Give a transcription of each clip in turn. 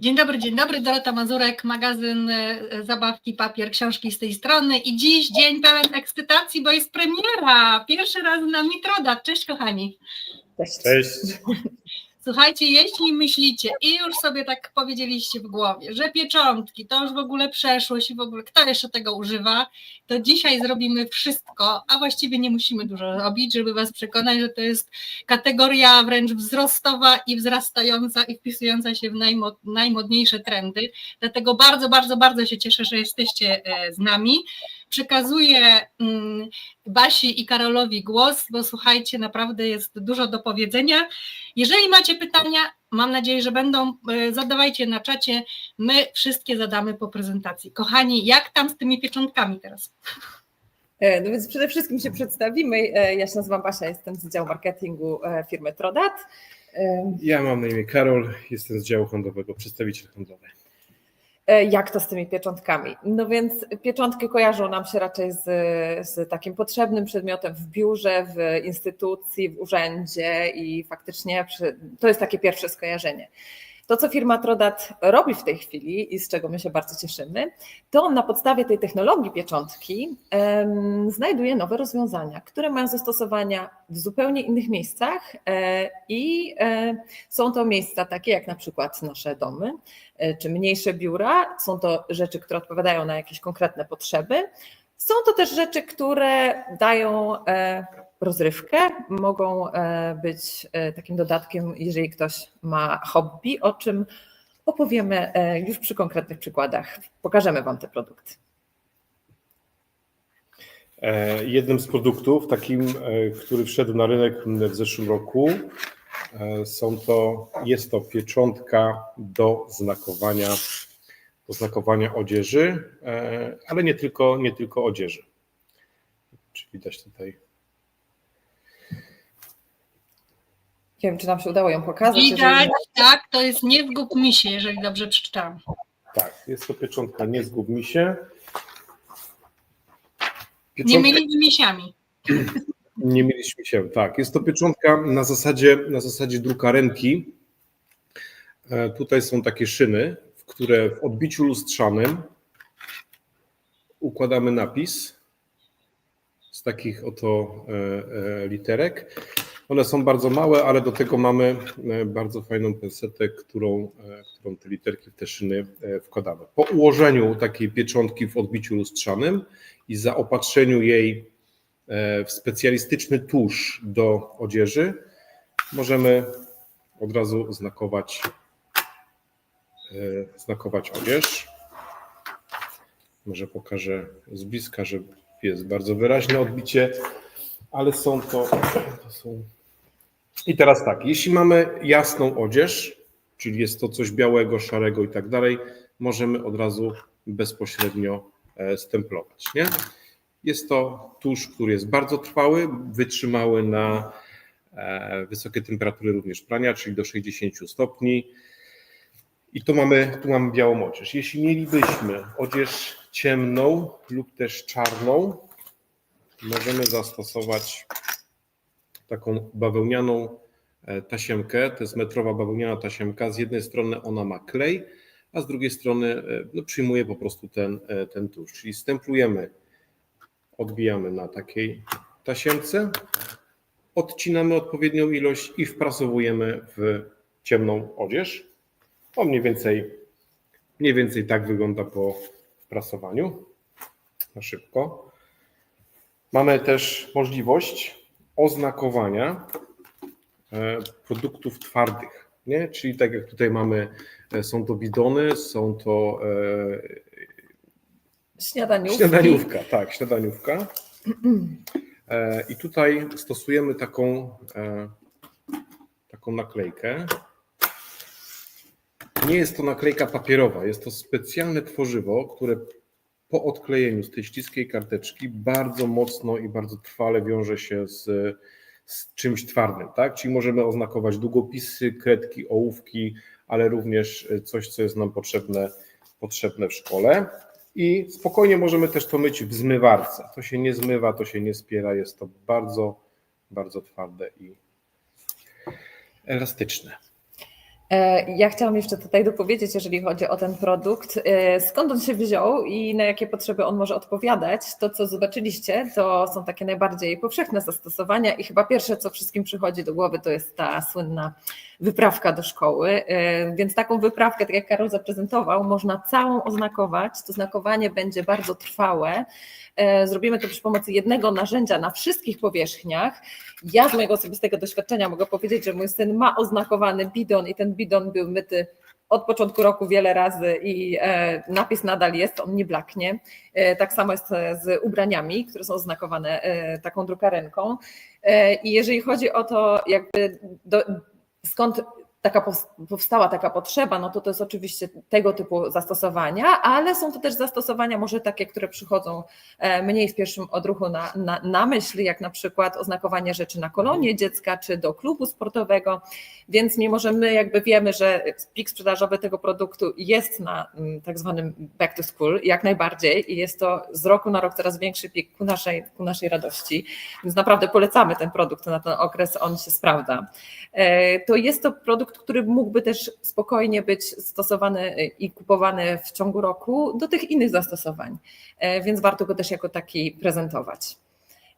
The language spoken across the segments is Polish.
Dzień dobry, dzień dobry. Dorota Mazurek, magazyn e, Zabawki, Papier, Książki z tej strony. I dziś dzień pełen ekscytacji, bo jest premiera. Pierwszy raz na Mitroda. Cześć kochani. Cześć. Cześć. Słuchajcie, jeśli myślicie i już sobie tak powiedzieliście w głowie, że pieczątki to już w ogóle przeszłość i w ogóle kto jeszcze tego używa, to dzisiaj zrobimy wszystko, a właściwie nie musimy dużo robić, żeby Was przekonać, że to jest kategoria wręcz wzrostowa i wzrastająca i wpisująca się w najmo, najmodniejsze trendy. Dlatego bardzo, bardzo, bardzo się cieszę, że jesteście e, z nami. Przekazuję mm, Basi i Karolowi głos, bo słuchajcie, naprawdę jest dużo do powiedzenia. Jeżeli macie pytania, mam nadzieję, że będą, e, zadawajcie na czacie. My wszystkie zadamy po prezentacji. Kochani, jak tam z tymi pieczątkami teraz? E, No więc przede wszystkim się przedstawimy. E, Ja się nazywam Basia, jestem z działu marketingu firmy Trodat. Ja mam na imię Karol, jestem z działu handlowego, przedstawiciel handlowy. E, Jak to z tymi pieczątkami? No więc pieczątki kojarzą nam się raczej z, z takim potrzebnym przedmiotem w biurze, w instytucji, w urzędzie i faktycznie przy, to jest takie pierwsze skojarzenie. To, co firma Trodat robi w tej chwili i z czego my się bardzo cieszymy, to na podstawie tej technologii pieczątki em, znajduje nowe rozwiązania, które mają zastosowania w zupełnie innych miejscach e, i e, są to miejsca takie jak na przykład nasze domy e, czy mniejsze biura. Są to rzeczy, które odpowiadają na jakieś konkretne potrzeby. Są to też rzeczy, które dają e, rozrywkę, mogą e, być e, takim dodatkiem, jeżeli ktoś ma hobby, o czym opowiemy e, już przy konkretnych przykładach. Pokażemy Wam te produkty. Jednym z produktów, takim, który wszedł na rynek w zeszłym roku, są to, jest to pieczątka do znakowania, do znakowania odzieży, ale nie tylko, nie tylko odzieży. Czy widać tutaj? Nie wiem, czy nam się udało ją pokazać. Widać, Jeżeli... tak, to jest nie zgub misie, jeżeli dobrze przeczytałam. Tak, jest to pieczątka, nie zgub mi się. Nie Pieczątka- mylimy misiami. Nie mieliśmy się, tak. Jest to pieczątka na zasadzie, na zasadzie drukarenki. E, Tutaj są takie szyny, w które w odbiciu lustrzanym układamy napis z takich oto e, e, literek. One są bardzo małe, ale do tego mamy e, bardzo fajną pensetę, którą, e, którą te literki w te szyny e, wkładamy. Po ułożeniu takiej pieczątki w odbiciu lustrzanym i zaopatrzeniu jej w specjalistyczny tusz do odzieży, możemy od razu znakować, znakować odzież. Może pokażę z bliska, że jest bardzo wyraźne odbicie, ale są to, to są... I teraz tak, jeśli mamy jasną odzież, czyli jest to coś białego, szarego i tak dalej, możemy od razu bezpośrednio e, stemplować. Nie? Jest to tusz, który jest bardzo trwały, wytrzymały na e, wysokie temperatury również prania, czyli do 60 stopni. I tu mamy, tu mamy białą odzież. Jeśli mielibyśmy odzież ciemną lub też czarną, możemy zastosować taką bawełnianą e, tasiemkę. To jest metrowa bawełniana tasiemka. Z jednej strony ona ma klej, a z drugiej strony e, no, przyjmuje po prostu ten, e, ten tusz. Czyli stemplujemy odbijamy na takiej tasiemce, odcinamy odpowiednią ilość i wprasowujemy w ciemną odzież. O mniej więcej, mniej więcej tak wygląda po wprasowaniu. Na szybko. Mamy też możliwość oznakowania e, produktów twardych. Nie? Czyli tak jak tutaj mamy, e, są to bidony, są to e, Śniadaniówki. Śniadaniówka, tak, śniadaniówka. I tutaj stosujemy taką, taką naklejkę. Nie jest to naklejka papierowa, jest to specjalne tworzywo, które po odklejeniu z tej śliskiej karteczki bardzo mocno i bardzo trwale wiąże się z, z czymś twardym, tak? Czyli możemy oznakować długopisy, kredki, ołówki, ale również coś, co jest nam potrzebne, potrzebne w szkole. I spokojnie możemy też to myć w zmywarce. To się nie zmywa, to się nie spiera, jest to bardzo, bardzo twarde i elastyczne. E, Ja chciałam jeszcze tutaj dopowiedzieć, jeżeli chodzi o ten produkt, e, skąd on się wziął i na jakie potrzeby on może odpowiadać. To, co zobaczyliście, to są takie najbardziej powszechne zastosowania i chyba pierwsze, co wszystkim przychodzi do głowy, to jest ta słynna wyprawka do szkoły. E, Więc taką wyprawkę, tak jak Karol zaprezentował, można całą oznakować. To znakowanie będzie bardzo trwałe. Zrobimy to przy pomocy jednego narzędzia na wszystkich powierzchniach. Ja z mojego osobistego doświadczenia mogę powiedzieć, że mój syn ma oznakowany bidon i ten bidon był myty od początku roku wiele razy i e, napis nadal jest, on nie blaknie. E, Tak samo jest e, z ubraniami, które są oznakowane taką drukarenką. I jeżeli chodzi o to, jakby do, skąd taka powstała taka potrzeba, no to to jest oczywiście tego typu zastosowania, ale są to też zastosowania może takie, które przychodzą e, mniej w pierwszym odruchu na, na, na myśl, jak na przykład oznakowanie rzeczy na kolonie dziecka czy do klubu sportowego, więc mimo, że my jakby wiemy, że pik sprzedażowy tego produktu jest na mm, tak zwanym back to school, jak najbardziej i jest to z roku na rok coraz większy pik ku naszej, ku naszej radości, więc naprawdę polecamy ten produkt na ten okres, on się sprawdza. E, To jest to produkt, który mógłby też spokojnie być stosowany i kupowany w ciągu roku do tych innych zastosowań, E, więc warto go też jako taki prezentować.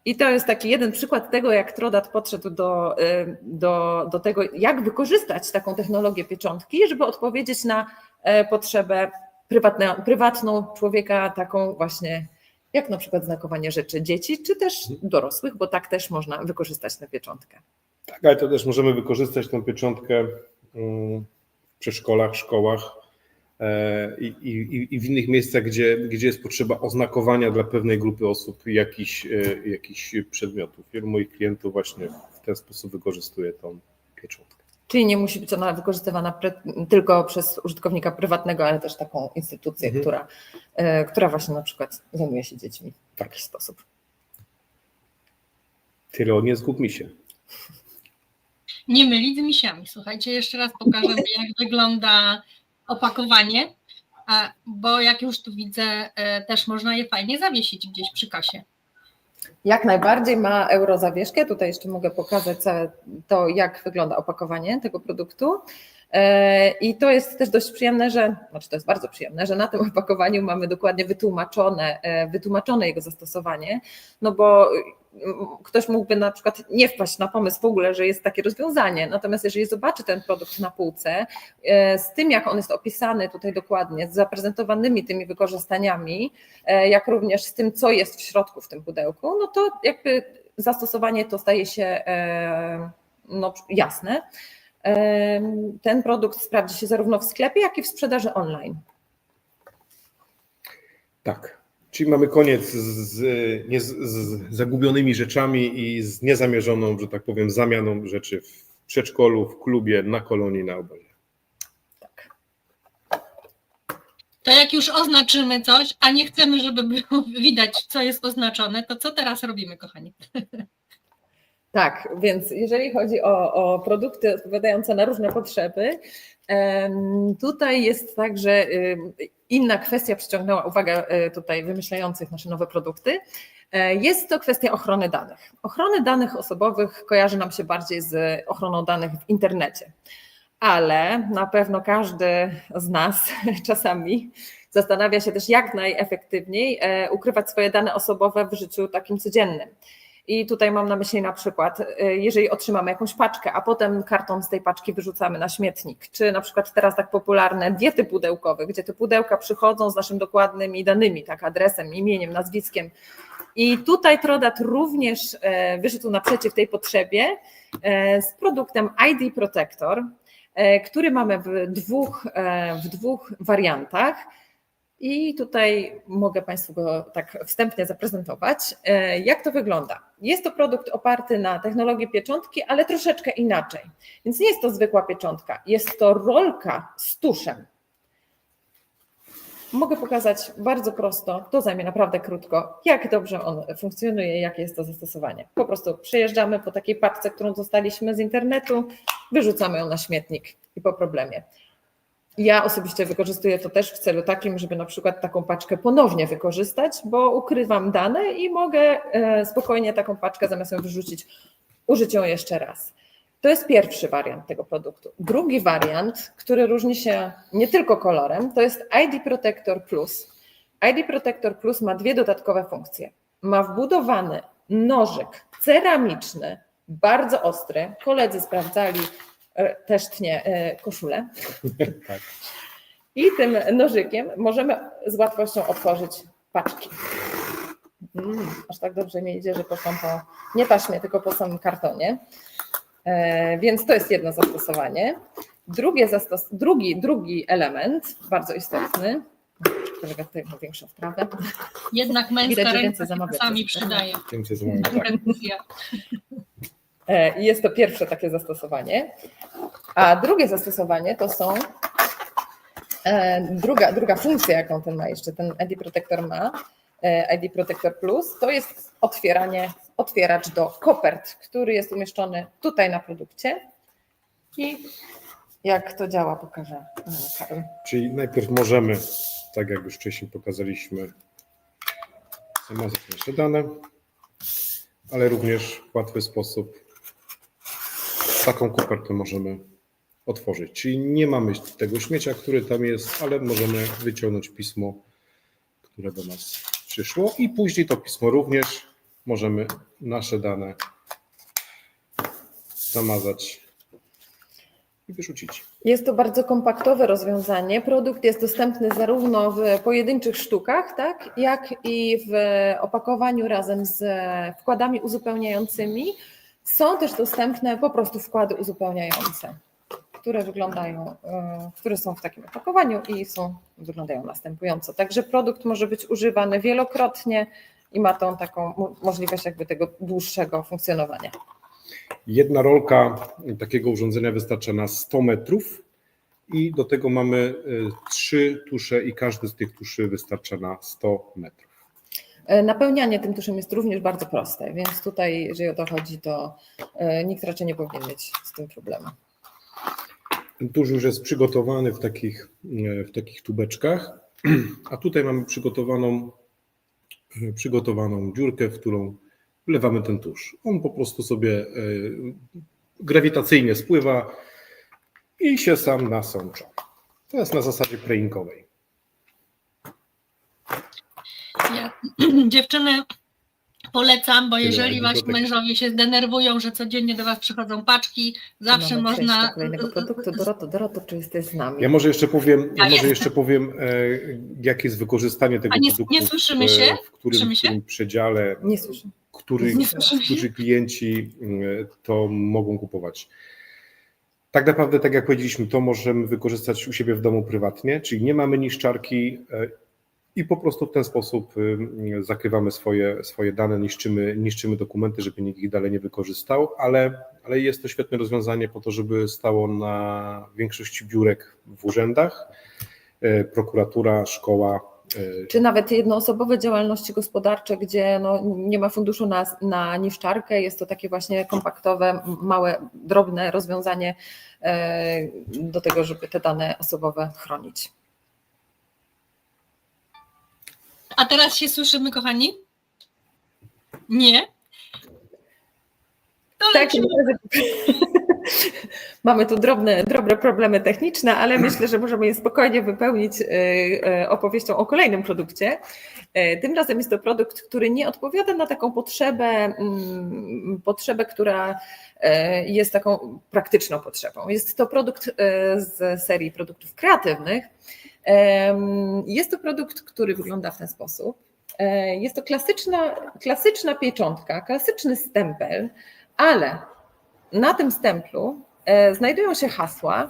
I to jest taki jeden przykład tego, jak Trodat podszedł do, y, do, do tego, jak wykorzystać taką technologię pieczątki, żeby odpowiedzieć na e, potrzebę prywatne, prywatną człowieka, taką właśnie jak na przykład znakowanie rzeczy dzieci, czy też dorosłych, bo tak też można wykorzystać tę pieczątkę. Tak, ale to też możemy wykorzystać tą pieczątkę mm, w przedszkolach, szkołach e, i, i, i w innych miejscach, gdzie, gdzie jest potrzeba oznakowania dla pewnej grupy osób jakichś, e, jakichś przedmiotów. Wielu moich klientów właśnie w ten sposób wykorzystuje tą pieczątkę. Czyli nie musi być ona wykorzystywana tylko przez użytkownika prywatnego, ale też taką instytucję, Mhm. która, e, która właśnie na przykład zajmuje się dziećmi w Tak. taki sposób. Tyle nie zgub mi się. Nie mylić z misiami. Słuchajcie, jeszcze raz pokażę, jak wygląda opakowanie, bo jak już tu widzę, e, też można je fajnie zawiesić gdzieś przy kasie. Jak najbardziej ma eurozawieszkę. Tutaj jeszcze mogę pokazać to, jak wygląda opakowanie tego produktu. E, I to jest też dość przyjemne, że, znaczy to jest bardzo przyjemne, że na tym opakowaniu mamy dokładnie wytłumaczone, e, wytłumaczone jego zastosowanie, no bo ktoś mógłby na przykład nie wpaść na pomysł w ogóle, że jest takie rozwiązanie, natomiast jeżeli zobaczy ten produkt na półce, e, z tym jak on jest opisany tutaj dokładnie, z zaprezentowanymi tymi wykorzystaniami, e, jak również z tym, co jest w środku w tym pudełku, no to jakby zastosowanie to staje się e, no, jasne. Ten produkt sprawdzi się zarówno w sklepie, jak i w sprzedaży online. Tak. Czyli mamy koniec z, z, nie, z, z zagubionymi rzeczami i z niezamierzoną, że tak powiem, zamianą rzeczy w przedszkolu, w klubie, na kolonii, na obozie. Tak. To jak już oznaczymy coś, a nie chcemy, żeby było widać, co jest oznaczone, to co teraz robimy, kochani? Tak, więc jeżeli chodzi o, o produkty odpowiadające na różne potrzeby, tutaj jest tak, że inna kwestia przyciągnęła uwagę y, tutaj wymyślających nasze nowe produkty. E, Jest to kwestia ochrony danych. Ochrony danych osobowych kojarzy nam się bardziej z ochroną danych w internecie, ale na pewno każdy z nas czasami zastanawia się też, jak najefektywniej e, ukrywać swoje dane osobowe w życiu takim codziennym. I tutaj mam na myśli na przykład, y, jeżeli otrzymamy jakąś paczkę, a potem karton z tej paczki wyrzucamy na śmietnik, czy na przykład teraz tak popularne diety pudełkowe, gdzie te pudełka przychodzą z naszymi dokładnymi danymi, tak adresem, imieniem, nazwiskiem. I tutaj Trodat również e, wyszedł naprzeciw tej potrzebie e, z produktem ID Protector, e, który mamy w dwóch, w dwóch wariantach. I tutaj mogę Państwu go tak wstępnie zaprezentować. E, Jak to wygląda? Jest to produkt oparty na technologii pieczątki, ale troszeczkę inaczej. Więc nie jest to zwykła pieczątka, jest to rolka z tuszem. Mogę pokazać bardzo prosto, to zajmie naprawdę krótko, jak dobrze on funkcjonuje, jakie jest to zastosowanie. Po prostu przejeżdżamy po takiej paczce, którą dostaliśmy z internetu, wyrzucamy ją na śmietnik i po problemie. Ja osobiście wykorzystuję to też w celu takim, żeby na przykład taką paczkę ponownie wykorzystać, bo ukrywam dane i mogę e, spokojnie taką paczkę zamiast ją wyrzucić, użyć ją jeszcze raz. To jest pierwszy wariant tego produktu. Drugi wariant, który różni się nie tylko kolorem, to jest ID Protector Plus. ID Protector Plus ma dwie dodatkowe funkcje. Ma wbudowany nożyk ceramiczny, bardzo ostry. Koledzy sprawdzali, też tnie e, koszulę. Tak. I tym nożykiem możemy z łatwością otworzyć paczki. Mm, aż tak dobrze mi idzie, że poszłam po nie taśmie, tylko po samym kartonie. E, więc to jest jedno zastosowanie. Drugie zastos- drugi, drugi element, bardzo istotny. Kolega tutaj ma większą wprawę. Jednak męska Widać, ręka więcej się zamawiacie. czasami przydaje. Więc jest moim tak. E, I jest to pierwsze takie zastosowanie. A drugie zastosowanie to są e, druga, druga funkcja, jaką ten ma jeszcze, ten ID Protector ma, e, ID Protector Plus, to jest otwieranie, otwieracz do kopert, który jest umieszczony tutaj na produkcie. I jak to działa, pokażę. Czyli najpierw możemy, tak jak już wcześniej pokazaliśmy, zamazać nasze dane, ale również w łatwy sposób taką kopertę możemy otworzyć. Czyli nie mamy tego śmiecia, który tam jest, ale możemy wyciągnąć pismo, które do nas przyszło i później to pismo również możemy nasze dane zamazać i wyrzucić. Jest to bardzo kompaktowe rozwiązanie. Produkt jest dostępny zarówno w pojedynczych sztukach, tak, jak i w opakowaniu razem z wkładami uzupełniającymi. Są też dostępne po prostu wkłady uzupełniające, które wyglądają, e, które są w takim opakowaniu i są, wyglądają następująco. Także produkt może być używany wielokrotnie i ma tą taką mo- możliwość jakby tego dłuższego funkcjonowania. Jedna rolka takiego urządzenia wystarcza na 100 metrów i do tego mamy y, trzy tusze i każdy z tych tuszy wystarcza na 100 metrów. E, Napełnianie tym tuszem jest również bardzo proste, więc tutaj, jeżeli o to chodzi, to e, nikt raczej nie powinien mieć z tym problemu. Tusz już jest przygotowany w takich, y, w takich tubeczkach, a tutaj mamy przygotowaną, przygotowaną dziurkę, w którą wlewamy ten tusz. On po prostu sobie grawitacyjnie spływa i się sam nasącza. To jest na zasadzie preinkowej. Ja, dziewczyny polecam, bo jeżeli wasi mężowie się zdenerwują, że codziennie do was przychodzą paczki, zawsze Mamy można. do kolejnego produktu. Doroto, Doroto, czy jesteś z nami? Ja może jeszcze powiem, ja może jestem. jeszcze powiem e, jakie jest wykorzystanie tego A nie- produktu. nie słyszymy w- się? W którym, Słyszymy w się? którym przedziale, Nie słyszymy którzy klienci e, to mogą kupować. Tak naprawdę, tak jak powiedzieliśmy, to możemy wykorzystać u siebie w domu prywatnie, czyli nie mamy niszczarki e, i po prostu w ten sposób e, zakrywamy swoje, swoje dane, niszczymy, niszczymy dokumenty, żeby nikt ich dalej nie wykorzystał, ale, ale jest to świetne rozwiązanie po to, żeby stało na większości biurek w urzędach, e, prokuratura, szkoła. e, Czy nawet jednoosobowe działalności gospodarcze, gdzie no, nie ma funduszu na, na niszczarkę, jest to takie właśnie kompaktowe, małe, drobne rozwiązanie do tego, żeby te dane osobowe chronić. A teraz się słyszymy, kochani? Nie? To Tak, mamy tu drobne, drobne problemy techniczne, ale myślę, że możemy je spokojnie wypełnić e, e, opowieścią o kolejnym produkcie. E, Tym razem jest to produkt, który nie odpowiada na taką potrzebę, mm, potrzebę, która jest taką praktyczną potrzebą. Jest to produkt z serii produktów kreatywnych. Jest to produkt, który wygląda w ten sposób. E, Jest to klasyczna, klasyczna pieczątka, klasyczny stempel, ale na tym stemplu e, znajdują się hasła.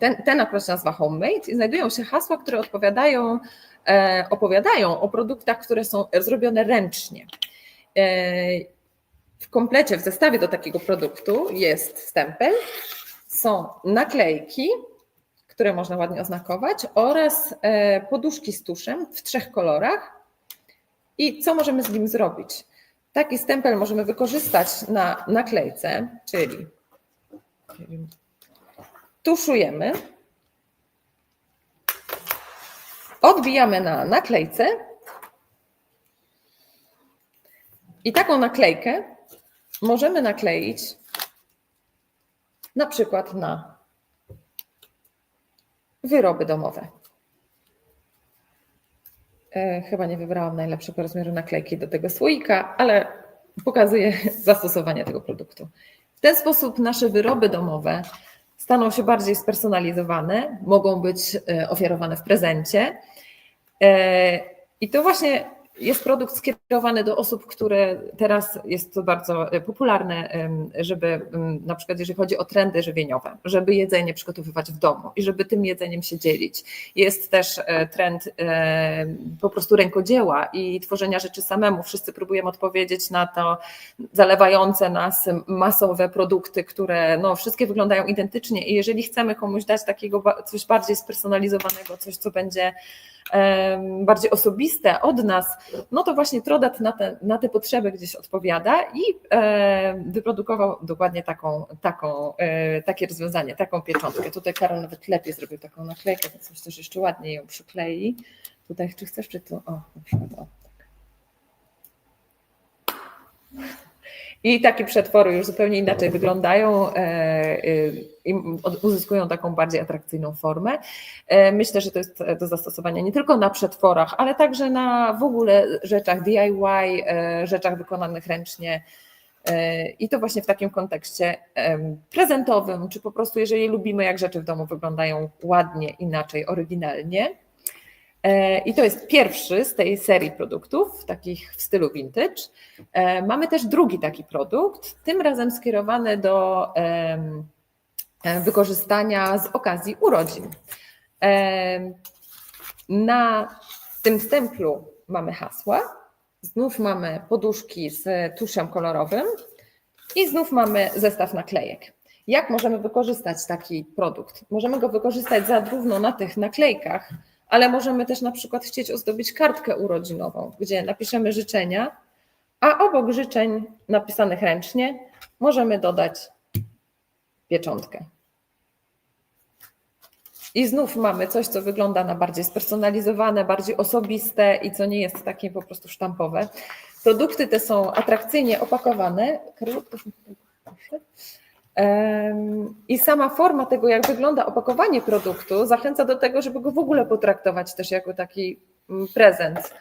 Ten, ten akurat się nazywa Homemade i znajdują się hasła, które odpowiadają, e, opowiadają o produktach, które są zrobione ręcznie. W komplecie, w zestawie do takiego produktu jest stempel, są naklejki, które można ładnie oznakować, oraz e, poduszki z tuszem w trzech kolorach. I co możemy z nim zrobić? Taki stempel możemy wykorzystać na naklejce, czyli tuszujemy, odbijamy na naklejce i taką naklejkę możemy nakleić na przykład na wyroby domowe. E, Chyba nie wybrałam najlepszego rozmiaru naklejki do tego słoika, ale pokazuję zastosowanie tego produktu. W ten sposób nasze wyroby domowe staną się bardziej spersonalizowane, mogą być e, ofiarowane w prezencie. E, I to właśnie jest produkt skierowany do osób, które teraz jest to bardzo e, popularne, żeby na przykład jeżeli chodzi o trendy żywieniowe, żeby jedzenie przygotowywać w domu i żeby tym jedzeniem się dzielić. Jest też e, trend e, po prostu rękodzieła i tworzenia rzeczy samemu. Wszyscy próbujemy odpowiedzieć na to zalewające nas masowe produkty, które no, wszystkie wyglądają identycznie i jeżeli chcemy komuś dać takiego coś bardziej spersonalizowanego, coś co będzie bardziej osobiste od nas, no to właśnie Trodat na te, na te potrzeby gdzieś odpowiada i wyprodukował dokładnie taką, taką, e, takie rozwiązanie, taką pieczątkę. Tutaj Karol nawet lepiej zrobił taką naklejkę, więc coś też jeszcze ładniej ją przyklei. Tutaj, czy chcesz, czy tu? O, na przykład, o. tak. I takie przetwory już zupełnie inaczej wyglądają e, e, i uzyskują taką bardziej atrakcyjną formę. E, Myślę, że to jest do zastosowania nie tylko na przetworach, ale także na w ogóle rzeczach DIY, rzeczach wykonanych ręcznie. I to właśnie w takim kontekście prezentowym, czy po prostu jeżeli lubimy, jak rzeczy w domu wyglądają ładnie, inaczej, oryginalnie. E, I to jest pierwszy z tej serii produktów, takich w stylu vintage. E, Mamy też drugi taki produkt, tym razem skierowany do e, wykorzystania z okazji urodzin. Na tym stemplu mamy hasła, znów mamy poduszki z tuszem kolorowym i znów mamy zestaw naklejek. Jak możemy wykorzystać taki produkt? Możemy go wykorzystać zarówno na tych naklejkach, ale możemy też na przykład chcieć ozdobić kartkę urodzinową, gdzie napiszemy życzenia, a obok życzeń napisanych ręcznie możemy dodać pieczątkę. I znów mamy coś, co wygląda na bardziej spersonalizowane, bardziej osobiste i co nie jest takie po prostu sztampowe. Produkty te są atrakcyjnie opakowane. I sama forma tego, jak wygląda opakowanie produktu, zachęca do tego, żeby go w ogóle potraktować też jako taki mm, prezent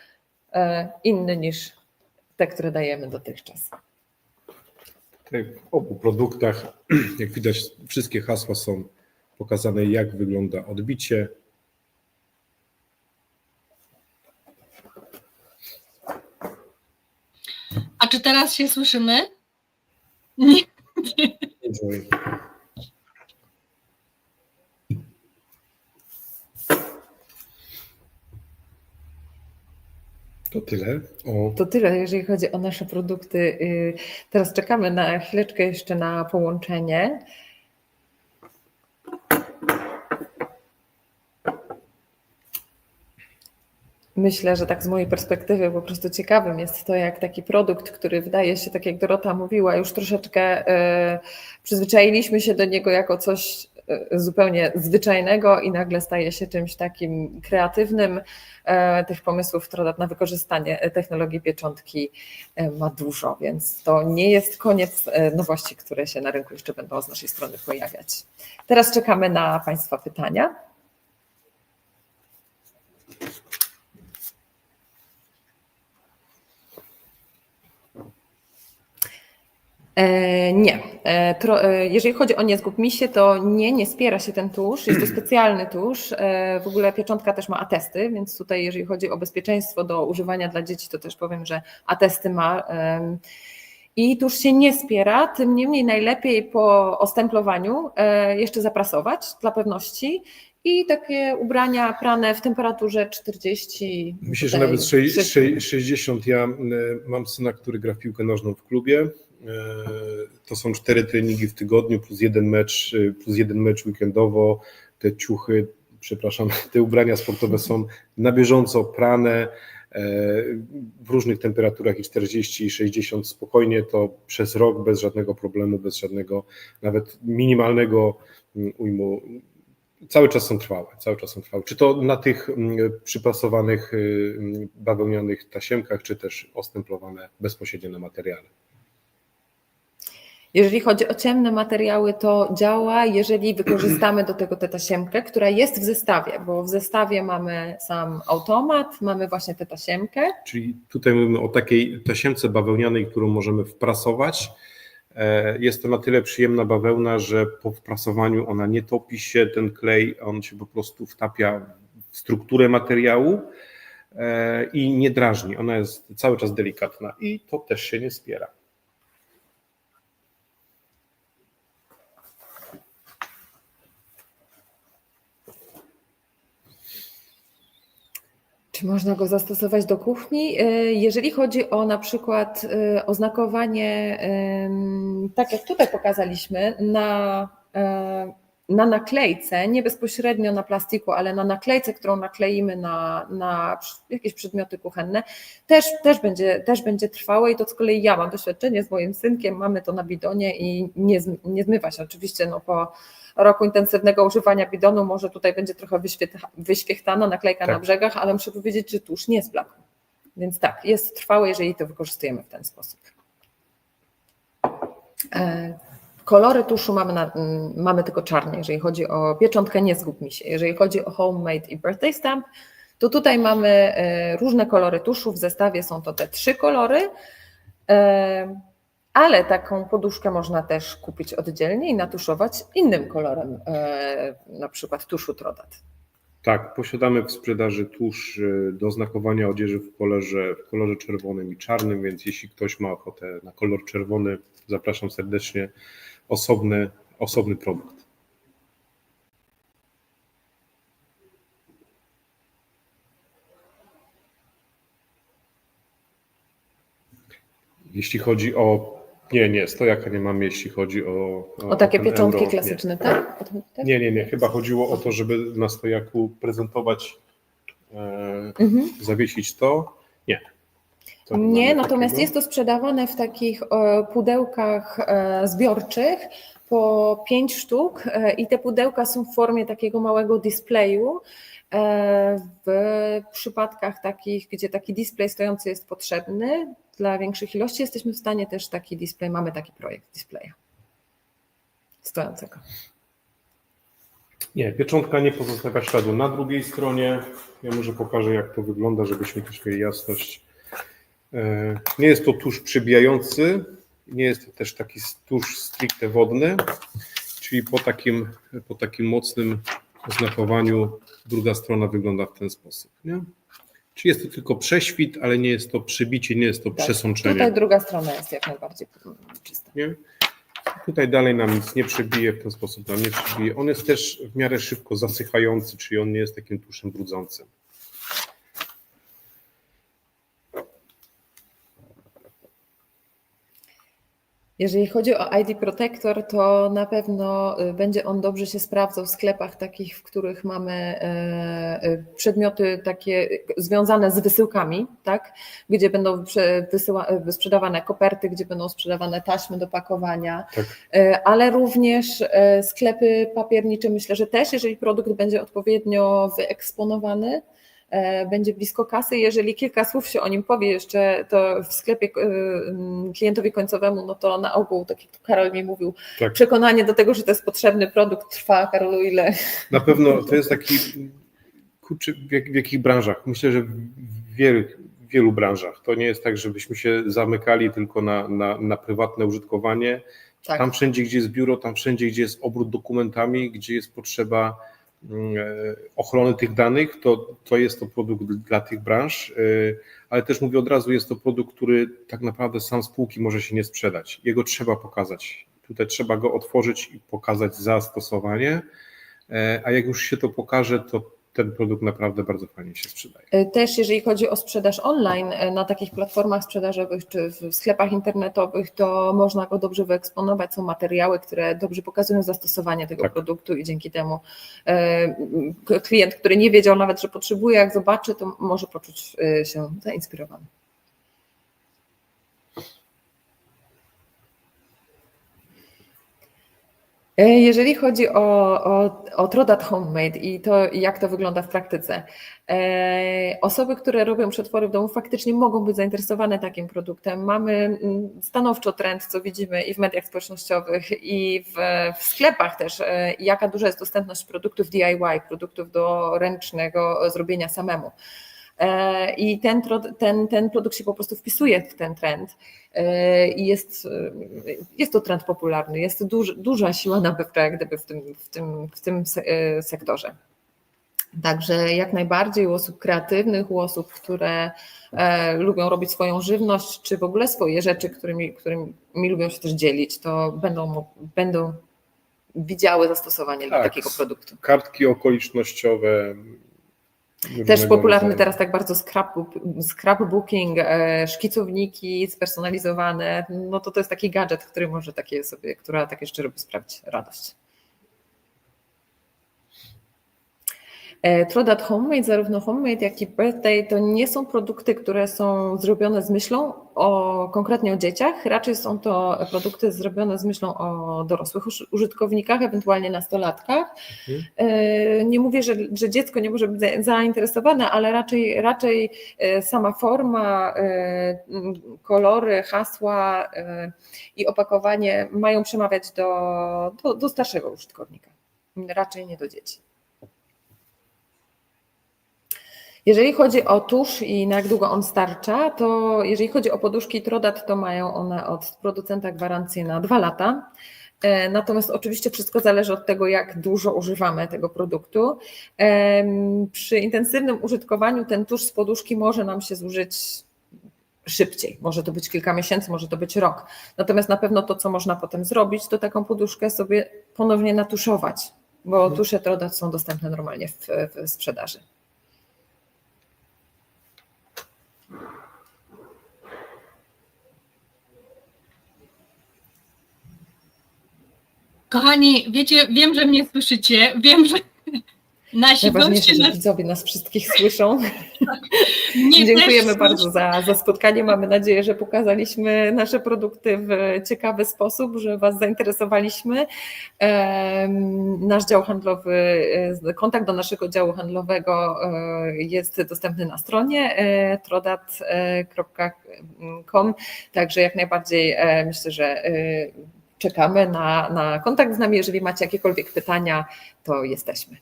e, inny niż te, które dajemy dotychczas. Tutaj w obu produktach, jak widać, wszystkie hasła są pokazane, jak wygląda odbicie. A czy teraz się słyszymy? Nie. Enjoy. To tyle. O, To tyle, jeżeli chodzi o nasze produkty. Y, Teraz czekamy na chwileczkę jeszcze na połączenie. Myślę, że tak z mojej perspektywy po prostu ciekawym jest to, jak taki produkt, który wydaje się, tak jak Dorota mówiła, już troszeczkę y, przyzwyczailiśmy się do niego jako coś y, zupełnie zwyczajnego i nagle staje się czymś takim kreatywnym. E, Tych pomysłów Trodat na wykorzystanie e, technologii pieczątki e, ma dużo, więc to nie jest koniec e, nowości, które się na rynku jeszcze będą z naszej strony pojawiać. Teraz czekamy na Państwa pytania. Nie. E, e, Jeżeli chodzi o nie zgub mi się, to nie, nie spiera się ten tusz. Jest to specjalny tusz. E, W ogóle pieczątka też ma atesty, więc tutaj jeżeli chodzi o bezpieczeństwo do używania dla dzieci, to też powiem, że atesty ma. I tusz się nie spiera, tym niemniej najlepiej po ostemplowaniu e, jeszcze zaprasować dla pewności i takie ubrania prane w temperaturze 40. Myślę, że tutaj nawet szybko. sze- 60. Ja e, mam syna, który gra w piłkę nożną w klubie. E, To są cztery treningi w tygodniu, plus jeden mecz, e, plus jeden mecz weekendowo. Te ciuchy, przepraszam, te ubrania sportowe są na bieżąco prane e, w różnych temperaturach i 40 i 60 spokojnie, to przez rok bez żadnego problemu, bez żadnego nawet minimalnego mm, ujmu cały czas są trwałe, cały czas są trwałe. Czy to na tych mm, przypasowanych y, mm, bawełnianych tasiemkach, czy też ostemplowane bezpośrednio na materiale. Jeżeli chodzi o ciemne materiały, to działa, jeżeli wykorzystamy do tego tę tasiemkę, która jest w zestawie, bo w zestawie mamy sam automat, mamy właśnie tę tasiemkę. Czyli tutaj mówimy o takiej tasiemce bawełnianej, którą możemy wprasować. E, Jest to na tyle przyjemna bawełna, że po wprasowaniu ona nie topi się, ten klej, on się po prostu wtapia w strukturę materiału e, i nie drażni. Ona jest cały czas delikatna i to też się nie spiera. Czy można go zastosować do kuchni? E, Jeżeli chodzi o na przykład e, oznakowanie, tak jak tutaj pokazaliśmy, na, e, na naklejce, nie bezpośrednio na plastiku, ale na naklejce, którą nakleimy na, na jakieś przedmioty kuchenne, też, też, będzie, też będzie trwałe i to z kolei ja mam doświadczenie z moim synkiem, mamy to na bidonie i nie, nie zmywa się. Oczywiście no, po roku intensywnego używania bidonu może tutaj będzie trochę wyświechtana naklejka Tak. na brzegach, ale muszę powiedzieć, że tusz nie zblakł. Więc tak, jest trwałe, jeżeli to wykorzystujemy w ten sposób. E, Kolory tuszu mamy, na, mamy tylko czarne, jeżeli chodzi o pieczątkę, nie zgub mi się. Jeżeli chodzi o homemade i birthday stamp, to tutaj mamy e, różne kolory tuszu. W zestawie są to te trzy kolory, e, ale taką poduszkę można też kupić oddzielnie i natuszować innym kolorem, e, na przykład tuszu Trodat. Tak, posiadamy w sprzedaży tusz do znakowania odzieży w kolorze, w kolorze czerwonym i czarnym, więc jeśli ktoś ma ochotę na kolor czerwony, zapraszam serdecznie. Osobny, osobny produkt. Jeśli chodzi o. Nie, nie, stojaka nie mamy, jeśli chodzi o. O takie ten pieczątki euro, klasyczne, tak? O chodzi, tak? Nie, nie, nie. Chyba chodziło o to, żeby na stojaku prezentować, e, Mhm. zawiesić to. Nie. Nie natomiast takiego. jest to sprzedawane w takich e, pudełkach e, zbiorczych po pięć sztuk e, i te pudełka są w formie takiego małego displayu. W przypadkach takich, gdzie taki display stojący jest potrzebny dla większych ilości, jesteśmy w stanie też taki display, mamy taki projekt displaya stojącego. Nie, pieczątka nie pozostawia śladu. Na drugiej stronie, ja może pokażę, jak to wygląda, żebyśmy mieli jasność. E, Nie jest to tusz przybijający, nie jest to też taki tusz stricte wodny, czyli po takim, po takim mocnym znakowaniu druga strona wygląda w ten sposób. Nie? Czyli jest to tylko prześwit, ale nie jest to przybicie, nie jest to Tak. przesączenie. Tutaj druga strona jest jak najbardziej czysta. Nie? Tutaj dalej nam nic nie przebije, w ten sposób nam nie przebije. On jest też w miarę szybko zasychający, czyli on nie jest takim tuszem brudzącym. Jeżeli chodzi o ID Protector, to na pewno y, będzie on dobrze się sprawdzał w sklepach takich, w których mamy e, e, przedmioty takie związane z wysyłkami, tak? gdzie będą e, sprzedawane koperty, gdzie będą sprzedawane taśmy do pakowania, Tak. E, ale również sklepy papiernicze. Myślę, że też, jeżeli produkt będzie odpowiednio wyeksponowany, będzie blisko kasy. Jeżeli kilka słów się o nim powie jeszcze to w sklepie e, klientowi końcowemu, no to na ogół, tak jak Karol mi mówił, Tak. przekonanie do tego, że to jest potrzebny produkt trwa, Karolu, ile? Na pewno to jest taki, kurczę, w, jak, w jakich branżach? Myślę, że w wielu, w wielu branżach. To nie jest tak, żebyśmy się zamykali tylko na, na, na prywatne użytkowanie. Tak. Tam wszędzie, gdzie jest biuro, tam wszędzie, gdzie jest obrót dokumentami, gdzie jest potrzeba e, ochrony tych danych, to, to jest to produkt dla tych branż, e, ale też mówię od razu, jest to produkt, który tak naprawdę sam z półki może się nie sprzedać. Jego trzeba pokazać. Tutaj trzeba go otworzyć i pokazać zastosowanie, e, a jak już się to pokaże, to ten produkt naprawdę bardzo fajnie się sprzedaje. E, Też jeżeli chodzi o sprzedaż online e, na takich platformach sprzedażowych czy w sklepach internetowych, to można go dobrze wyeksponować. Są materiały, które dobrze pokazują zastosowanie tego Tak. produktu i dzięki temu e, klient, który nie wiedział nawet, że potrzebuje, jak zobaczy, to może poczuć się zainspirowany. Jeżeli chodzi o, o, o Trodat Homemade i to, jak to wygląda w praktyce, e, osoby, które robią przetwory w domu, faktycznie mogą być zainteresowane takim produktem. Mamy mm, stanowczo trend, co widzimy i w mediach społecznościowych, i w, w sklepach też, e, jaka duża jest dostępność produktów DIY, produktów do ręcznego zrobienia samemu. E, I ten, ten, ten produkt się po prostu wpisuje w ten trend. E, I jest, e, jest to trend popularny, jest duż, duża siła nabywcza jak gdyby w tym, w tym, w tym se- sektorze. Także jak najbardziej u osób kreatywnych, u osób, które e, lubią robić swoją żywność, czy w ogóle swoje rzeczy, którymi, którymi lubią się też dzielić, to będą, będą widziały zastosowanie dla Tak. takiego produktu. Kartki okolicznościowe. Też popularny teraz tak bardzo scrapbook, scrapbooking, e, szkicowniki spersonalizowane. No to to jest taki gadżet, który może takie sobie, która takie rzeczy robi sprawić radość. Trodat Homemade, zarówno Homemade, jak i Birthday to nie są produkty, które są zrobione z myślą o konkretnie o dzieciach. Raczej są to produkty zrobione z myślą o dorosłych uż- użytkownikach, ewentualnie nastolatkach. E, Nie mówię, że, że dziecko nie może być za- zainteresowane, ale raczej, raczej e, sama forma, e, kolory, hasła e, i opakowanie mają przemawiać do, do, do starszego użytkownika, raczej nie do dzieci. Jeżeli chodzi o tusz i na jak długo on starcza, to jeżeli chodzi o poduszki Trodat, to mają one od producenta gwarancję na dwa lata. E, Natomiast oczywiście wszystko zależy od tego, jak dużo używamy tego produktu. Em, Przy intensywnym użytkowaniu ten tusz z poduszki może nam się zużyć szybciej. Może to być kilka miesięcy, może to być rok. Natomiast na pewno to, co można potem zrobić, to taką poduszkę sobie ponownie natuszować, bo tusze Trodat są dostępne normalnie w, w sprzedaży. Kochani, wiecie, wiem, że mnie słyszycie, wiem, że nasi goście nas widzowie nas wszystkich słyszą. Dziękujemy bardzo za, za spotkanie. Mamy nadzieję, że pokazaliśmy nasze produkty w ciekawy sposób, że Was zainteresowaliśmy. Nasz dział handlowy, e, kontakt do naszego działu handlowego e, jest dostępny na stronie e, trodat.com, także jak najbardziej myślę, że czekamy na, na kontakt z nami. Jeżeli macie jakiekolwiek pytania, to jesteśmy.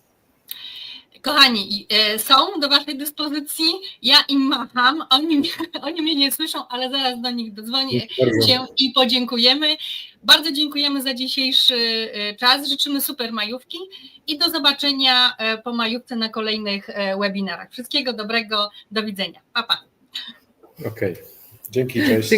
Kochani, e, są do Waszej dyspozycji. Ja im macham, oni, mnie- oni mnie nie słyszą, ale zaraz do nich dodzwonię się i podziękujemy. Bardzo dziękujemy za dzisiejszy e, czas. Życzymy super majówki i do zobaczenia e, po majówce na kolejnych webinarach. Wszystkiego dobrego, do widzenia. Pa, pa. Okej. Dzięki, cześć.